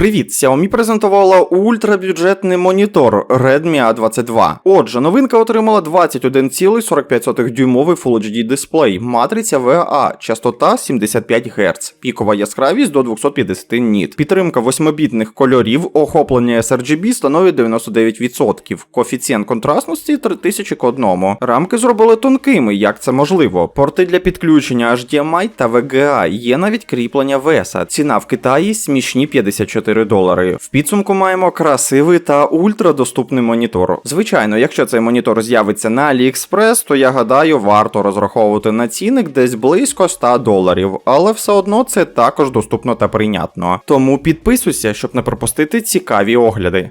Привіт! Xiaomi презентувала ультрабюджетний монітор Redmi A22. Отже, новинка отримала 21,45 дюймовий Full HD дисплей, матриця VA, частота 75 Гц, пікова яскравість до 250 ніт, підтримка 8-бітних кольорів, охоплення sRGB становить 99%, коефіцієнт контрастності 3000 к 1. Рамки зробили тонкими, як це можливо. Порти для підключення HDMI та VGA, є навіть кріплення VESA. Ціна в Китаї смішні 54 долари. В підсумку маємо красивий та ультрадоступний монітор. Звичайно, якщо цей монітор з'явиться на AliExpress, то я гадаю, варто розраховувати на цінник десь близько 100 доларів, але все одно це також доступно та прийнятно. Тому підписуйся, щоб не пропустити цікаві огляди.